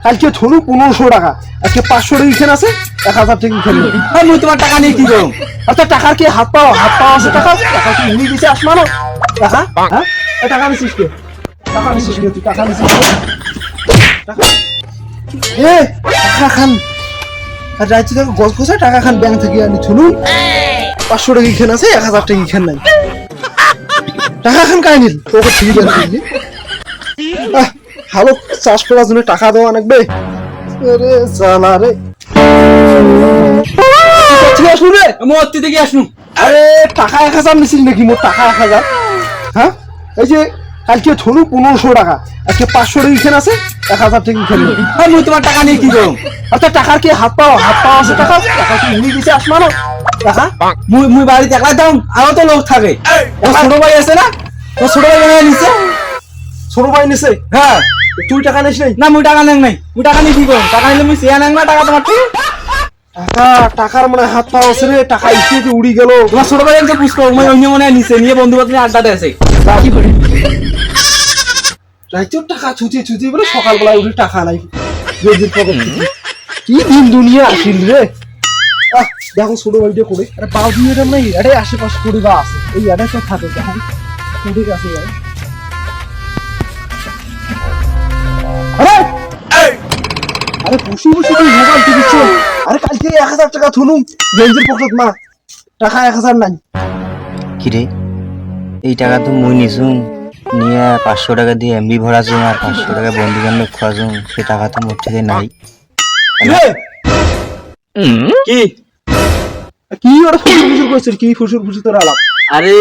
কালকে ধরু পনেরোশো টাকা। আজকে পাঁচশো টাকা আছে, এক হাজার টাকা এখানে আর মুই তোমার টাকা নিয়ে কি করো আচ্ছা টাকার কি হাত পাও? হাত পাওয়া আছে টাকা? টাকা কি উনি দিছে আসমানো টাকা? হ্যাঁ? টাকা নিছিস কে? টাকা টাকা এ, টাকা খান। আর রাইতে থেকে গছ গছে টাকা খান ব্যাংক থেকে আনি শুনুন পাঁচশো টাকা এখানে আছে, এক হাজার টাকা নাই। টাকা খান কাই নিল তোকে ঠিক আছে ভালো চাষ করার জন্য টাকা দেওয়া লাগবে। আরে জানা রে। ঠিক আছে রে? আমি অত্তি থেকে আসনু। আরে টাকা এক হাজার নিছিস নাকি? মোট টাকা এক হাজার। হ্যাঁ? এই যে কালকে ধরু পনেরোশো টাকা। আজকে পাঁচশো টাকা এখানে আছে এক হাজার টাকা এখানে আর মুই তোমার টাকা নিয়ে কি করো টাকার কি হাত পাও? হাত আছে টাকা? টাকা কি উনি দিছে টাকা? মুই মুই বাড়িতে একলা দাম আরও তো লোক থাকে। ও ছোট ভাই আছে না? ও ছোট ভাই নিছে? ছোট ভাই নিছে? হ্যাঁ। তুই টাকা নিস নাই? না মুই টাকা নেন নাই। মুই টাকা নিয়ে কি টাকা নিলে মুই চেয়া নেন না টাকা তোমার? টাকা টাকার মানে হাত পাওয়া আছে রে টাকা উড়ি গেল। তোমার ছোট ভাই আমাকে পুষ করো অন্য মনে নিছে নিয়ে বন্ধু বান্ধব আড্ডাতে আছে। কি করে? রাজ্যের টাকা ছুটি ছুটি বলে সকালবেলা উঠে টাকা নাই। কি দিন দুনিয়া আসিল রে। আহ দেখো ছোট ভাইটা করে আরে দিয়ে এটা নাই আরে আশেপাশে কুড়ি বা আছে। এই আরে সব থাকে। দেখো কুড়ি আছে আরে বসে বসে তুই মোবাইল আরে কালকে এক হাজার টাকা থুলুম গেঞ্জির পকেট মা টাকা এক হাজার নাই। কিরে? এই টাকা তো মুই নিছুম। নিয়ে পাঁচশো টাকা দিয়ে এমবি ভরাছুম আর পাঁচশো টাকা বন্ধু বান্ধব খোয়াছুম সে টাকা তো মোট থেকে নাই কি? কি ওরা ফুসুর ফুসুর করছিস কি ফুসুর ফুসুর তোর আলাপ? আরে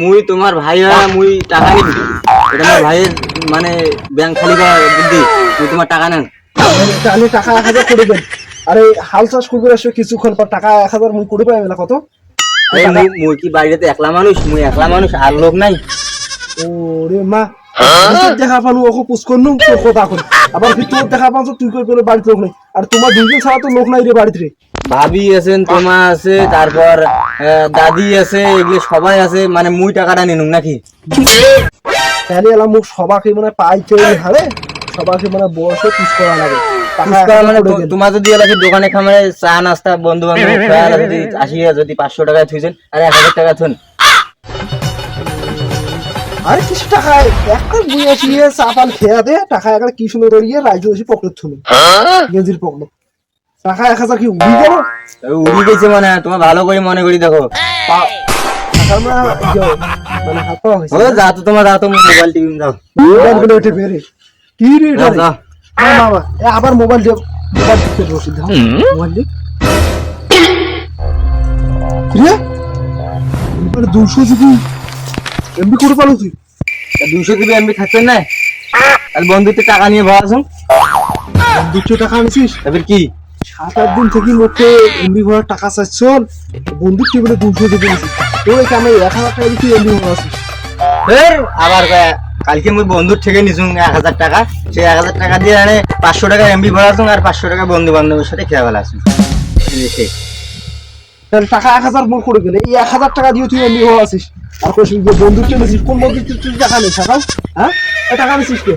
মুই তোমার ভাই হয় মুই টাকা নিবি। এটা আমার ভাইয়ের মানে ব্যাংক খালি করা বুদ্ধি। মুই তোমার টাকা নেন। তাহলে টাকা এক হাজার করে দেন। আরে হাল চাষ করবে আসবে কিছুক্ষণ পর টাকা এক হাজার মুই করে পাবে না কত? মুই কি বাড়িতে একলা মানুষ? মুই একলা মানুষ আর লোক নাই। ও রে মা দেখা পানু ওকে পুষ করনু তোর কথা কর আবার কি তোর দেখা তুই করে বাড়িতে লোক নাই। আর তোমার দুইজন ছাড়া তো লোক নাই রে বাড়িতে। ভাবি আছেন তোমা আছে তারপর দাদি আছে এগুলো সবাই আছে মানে মুই টাকাটা নিনুম নাকি? তাহলে এলাম মুখ সবাকে মানে পাই চেয়ে হারে মানে বয়সে পুষ করা লাগে। মানে। তোমার যদি এলাকি দোকানে খামারে চা নাস্তা বন্ধু বান্ধব যদি যদি পাঁচশো টাকায় থুইছেন আর এক হাজার টাকা থুন। আরে কিছু টাকা একটা চা পান খেয়া দে টাকা একটা কি সুন্দর দড়িয়ে রাইজে এসে পকেট থুলো গেঞ্জির পকেট। টাকা এক হাজার কি উড়ি গেল? উড়ি গেছে মানে তোমার ভালো করে মনে করি দেখো। মানে হাত পাওয়া হয়েছে যা তো তোমার যা তো মোবাইল টিভি দাও। মোবাইলগুলো উঠে বেরে কি রে। না আবার মোবাইল দিয়ে মোবাইল দিতে রসিদ মোবাইল দিয়ে রে? এবার দুশো যদি এমবি করে পালো তুই? দুশো দিবি এমবি থাকতেন না। আর বন্ধুতে টাকা নিয়ে ভাড়াছো দুশো টাকা আনছিস? তারপর কি? সাত আট দিন থেকে মোটে এমবি ভরার টাকা চাইছ বন্ধুর টেবিলে দুশো দিতে আনছিস। তোর এখানে এক হাজার টাকা দিয়ে তুই এমবি ভরাছিস ফের আবার কালকে মুই বন্ধুর থেকে নিছুন এক হাজার টাকা। সেই এক হাজার টাকা দিয়ে আনে পাঁচশো টাকা এমবি ভরাছুন আর পাঁচশো টাকা বন্ধু বান্ধবের সাথে খেয়ে ফেলাছুন তাহলে টাকা এক হাজার মোট করে গেলে এই এক হাজার টাকা দিয়ে তুই এমবি ভরাছিস আর কইস যে বন্ধুর টেবিলে কোন বন্ধুর তুই টাকা নেই সকাল হ্যাঁ? টাকা নিছিস কে?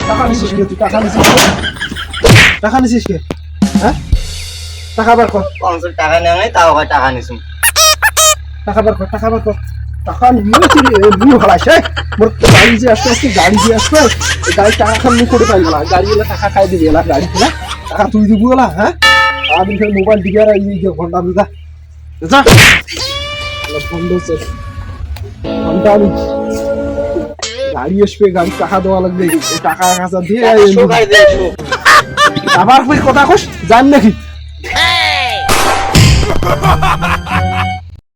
টাকা নিছিস কে তুই? টাকা নিছিস কে? টাকা নিছিস কে? হ্যাঁ? টাকা বার কর। টাকা নেওয়া নাই তাও টাকা নিছুন টাকা বার কর টাকা বার কর। টাকা নিয়ে তুই এমবি ভরাইস হ্যাঁ? মোর গাড়ি যে আসতে আসতে গাড়ি যে আসবে গাড়ি টাকা খান মুখ করে পাইল না। গাড়ি এলা টাকা খাই দিবি এলা গাড়ি না টাকা তুই দিবি এলা হ্যাঁ? আমি ফের মোবাইল দিকে আর এই যে ঘণ্টা আমি যা। যা। এলা বন্ধ হচ্ছে। ঘণ্টা আমি গাড়ি আসবে গাড়ি টাকা দেওয়া লাগবে। টাকা কাছা দিয়ে। আবার কথা কস? জান নাকি?